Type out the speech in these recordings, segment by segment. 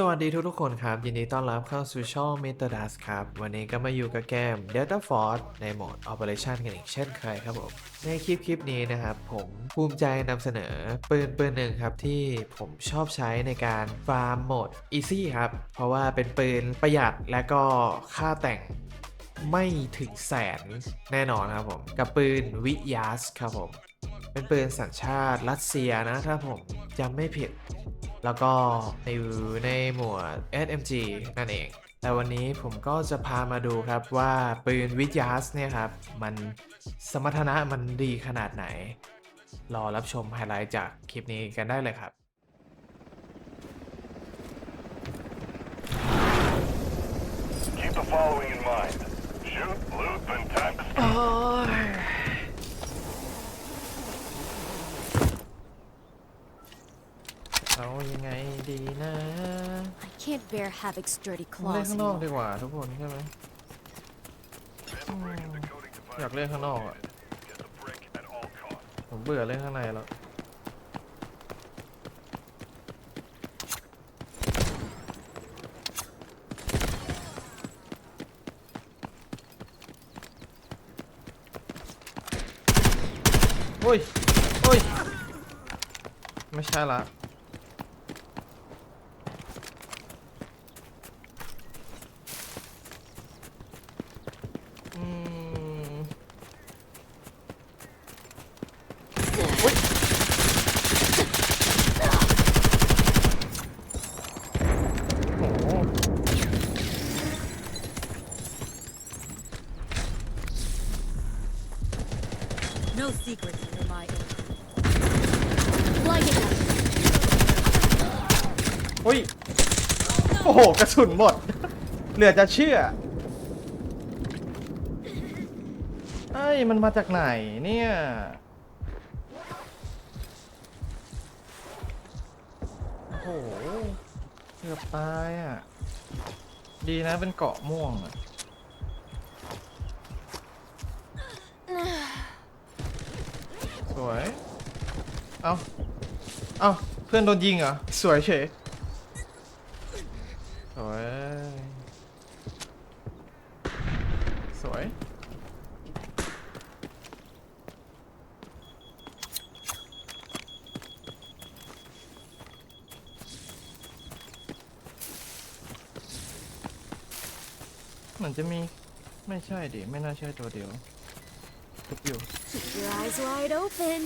สวัสดีทุกทุกๆคนครับ ยินดีต้อนรับเข้าสู่ช่อง Mr. Dust ครับ วันนี้ก็มาอยู่กับเกม Delta Force ในโหมด Operation กันอีกเช่นเคยครับผม ในคลิปคลิปนี้นะครับ ผมภูมิใจนำเสนอปืนปืนหนึ่งครับ ที่ผมชอบใช้ในการฟาร์มโหมด Easy ครับ เพราะว่าเป็นปืนประหยัดและก็ค่าแต่งไม่ถึงแสนแน่นอนครับผม กับปืนวิยาสครับผม เป็นปืนสัญชาติรัสเซียนะถ้าผมจำไม่ผิด แล้วก็อยู่ในหมวด SMG นั่นเอง แต่วันนี้ผมก็จะพามาดูครับว่าปืนวิยาสเนี่ยครับ มันสมรรถนะมันดีขนาดไหน รอรับชมไฮไลท์จากคลิปนี้กันได้เลยครับ Keep the following in mind. Shoot, loot, then time to โอ้ย เอายังไงดีนะ I can't bear Havoc's dirty เล่น claws ข้างนอก anymore. ดีกว่าทุกคนใช่ไหมอยากเล่นข้างนอกอะ get the brick at all costs. ผมเบื่อเล่นข้างในแล้ว โอ้ย โอ้ย ไม่ใช่ละ No secrets under my oath. Blinding them. อุ้ย โอ้โห กระสุนหมด เหลือจะเชื่อเอ้ยมันมาจากไหนเนี่ย โอ้โหเกือบตายอะ ดีนะเป็นเกาะม่วงอะ สวย เอาเอาเพื่อนโดนยิงเหรอ สวยเฉยสวย สวย เหมือนจะมี ไม่ใช่ดิ ไม่น่าใช่ตัวเดียวทุบอยู่ Keep your eyes wide open.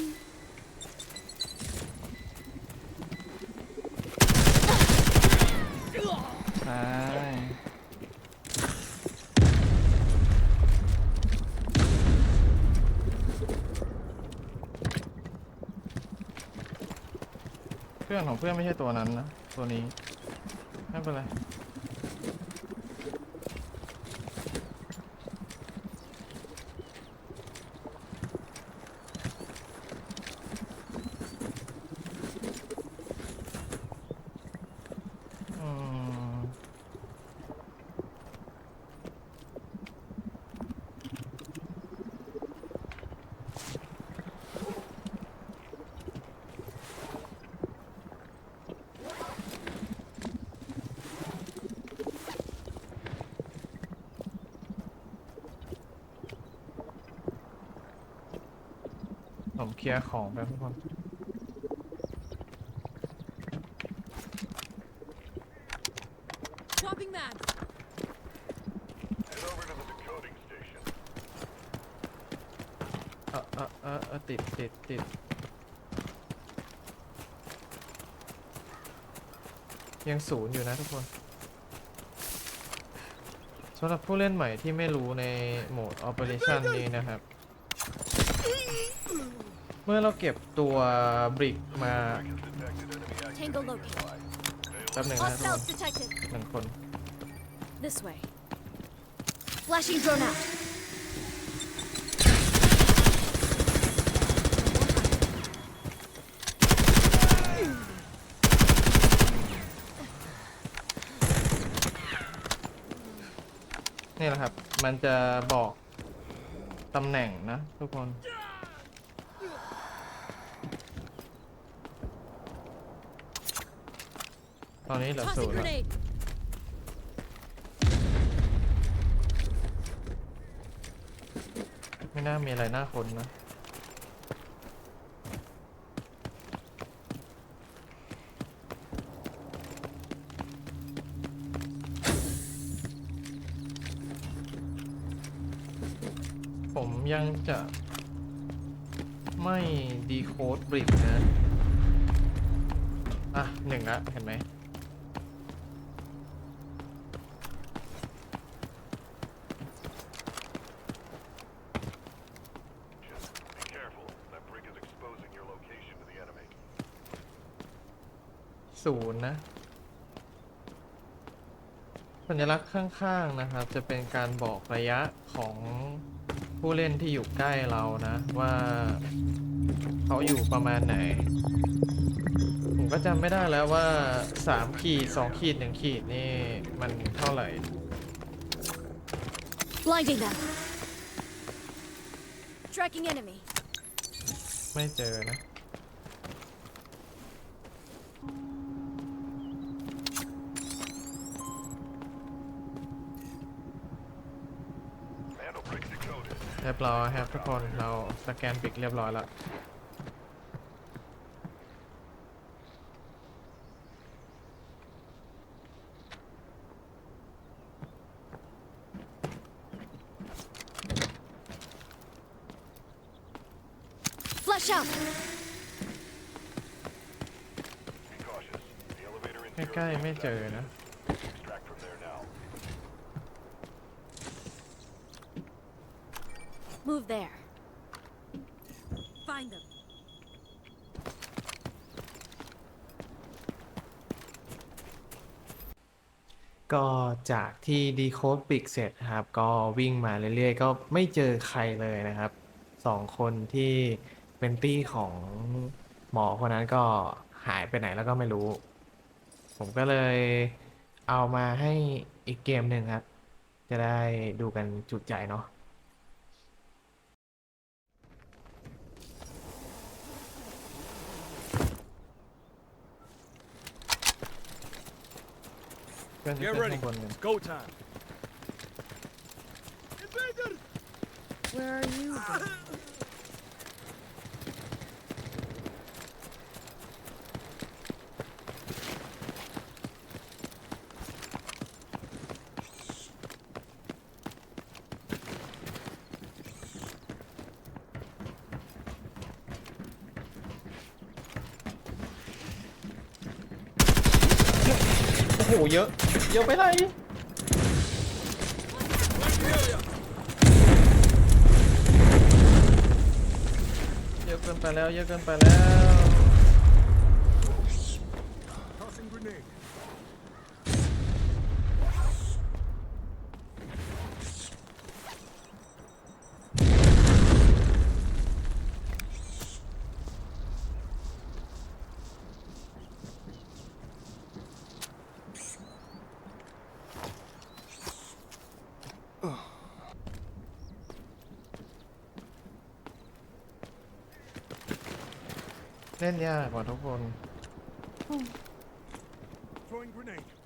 ใช่ เพื่อนของเพื่อนไม่ใช่ตัวนั้นนะ ตัวนี้ ไม่เป็นไร ผมเคลียร์ของไปทุกคน Swapping mags. Head over to the decoding station. เออเออเออเออติดติดติดยังศูนย์อยู่นะทุกคนสำหรับผู้เล่นใหม่ที่ไม่รู้ในโหมด Operation นี้นะครับ เมื่อเราเก็บตัวบริกมา Tango located. แป๊บหนึ่งนะทุกคน Hostiles detected. หนึ่งคน This way. Flashing drone out. นี่แหละครับ มันจะบอกตำแหน่งนะทุกคน อนนี้เหลือศู Tossing นย์ละ grenade. ไม่น่ามีอะไรน่าคนนะผมยังจะไม่ดีโคดบริกนะ อะหนึ่งละเห็นไหม ศูนย์นะ สัญลักษณ์ข้างๆนะครับ จะเป็นการบอกระยะของผู้เล่นที่อยู่ใกล้เรานะ ว่าเขาอยู่ประมาณไหน ผมก็จำไม่ได้แล้วว่า3ขีด2ขีด1ขีดนี่มันเท่าไหร่ Blinding them. Tracking enemy. ไม่เจอนะ เรียบร้อยครับทุกคนเราสแกนปิกเรียบร้อยแล้ว Flash out. Be cautious. The elevator in ใกล้ๆไม่เจอนะ Move there. Find them. ก็จากที่ดีโคดปิกเสร็จครับ ก็วิ่งมาเรื่อยๆ ก็ไม่เจอใครเลยนะครับสองคนที่เป็นตี้ของหมอคนนั้นก็หายไปไหนแล้วก็ไม่รู้ ผมก็เลยเอามาให้อีกเกมหนึ่งครับ จะได้ดูกันจุใจเนาะ เพื่อนจะ Get ขึ้น ready. ข้างบนกัน It's go time. Where are you? หเยอะ เยอะไปไหนเยอะเกินไปแล้ว เยอะเกินไปแล้ว Tossing grenade. เล่นยากกว่าทุกคน Throwing grenade.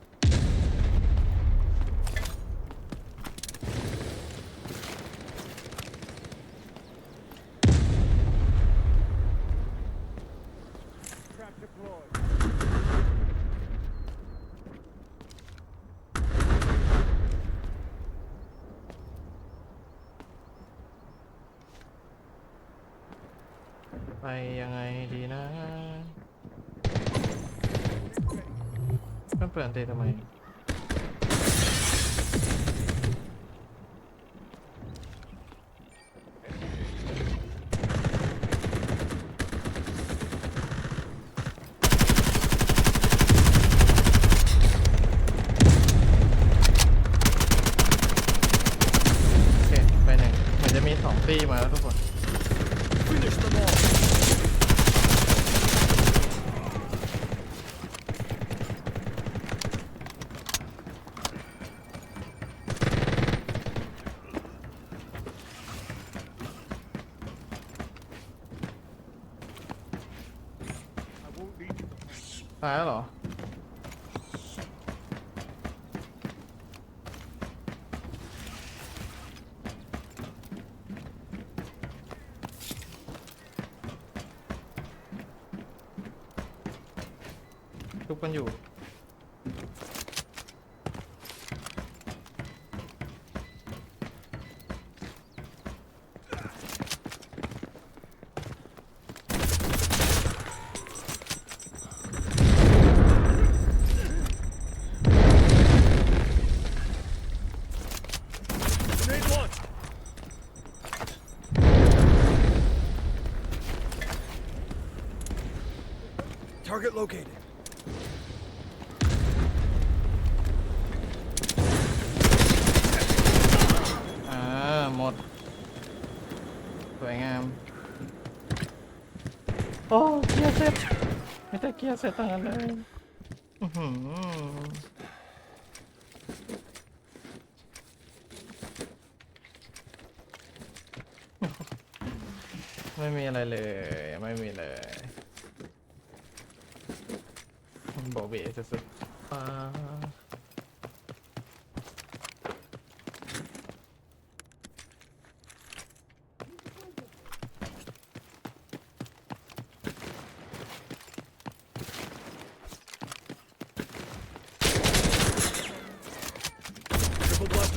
ไปยังไงดีนะเพื่อนเปลี่ยนเตะทำไม ทุบกันอยู่ Grenade launched. Target located. กียร์เสร็จไม่ได้เกียร์เสร็จตั้งกันเลยอื้อหือไม่มีอะไรเลย ไม่มีเลยโบเบสุดๆ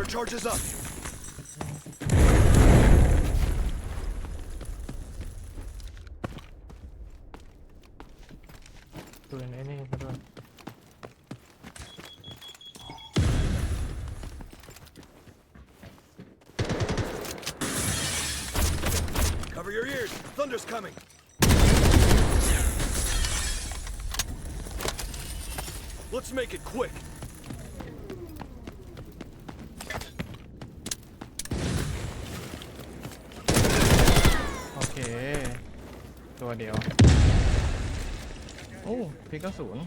charges up. ปืนไอ้นี่ซะด้วย Cover your ears. Thunder's coming. Let's make it quick. โอเค ตัวเดียว โอ้พิกกระสุน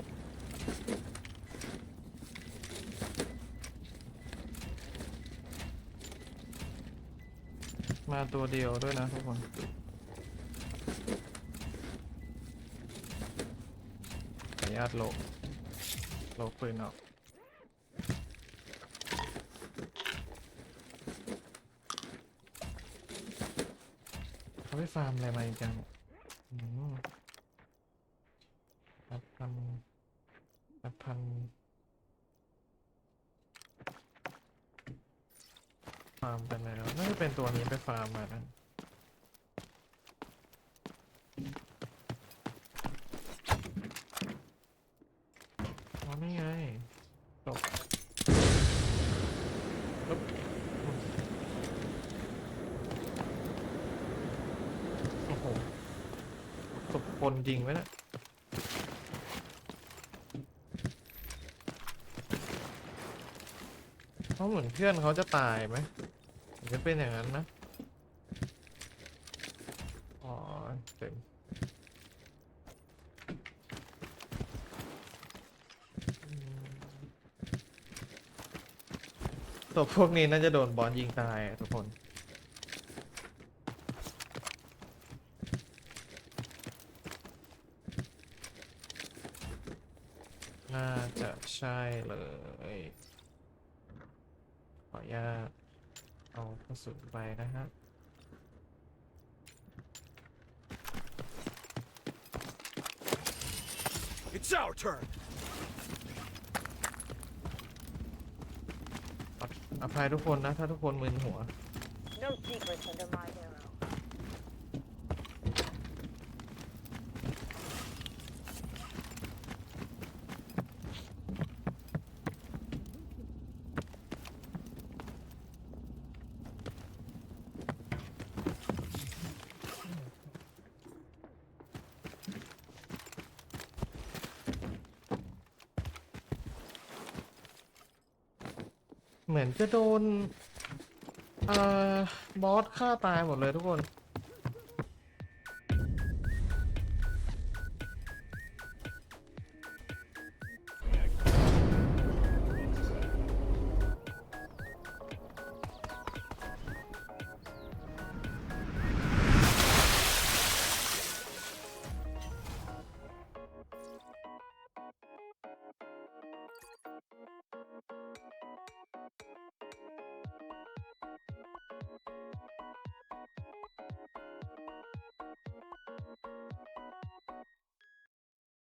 มาตัวเดียวด้วยนะทุกคนขออนุญาตโลโลปืนออกเขาไปฟาร์มอะไรมาอีกจัง แปดพันแปดพันฟาร์มไปแล้วน่าจะเป็นตัวนี้ไปฟาร์มมานะอ๋อนี่ไงจบปึ๊บ โอ้โหศพคน จริงไหมเนะเขาเหมือนเพื่อนเขาจะตายไหมมือนจะเป็นอย่างนั้นนะ อ๋อเต็มศพพวกนี้น่าจะโดนบอลยิงตายทุกคน น่า จะใช่เลย ขออนุญาตเอากระสุนไปนะฮะ It's our turn. ออภัยทุกคนนะ ถ้าทุกคนมึนหัว No secrets under my arrow. เหมือนจะโดนเอ่อบอสฆ่าตายหมดเลยทุกคน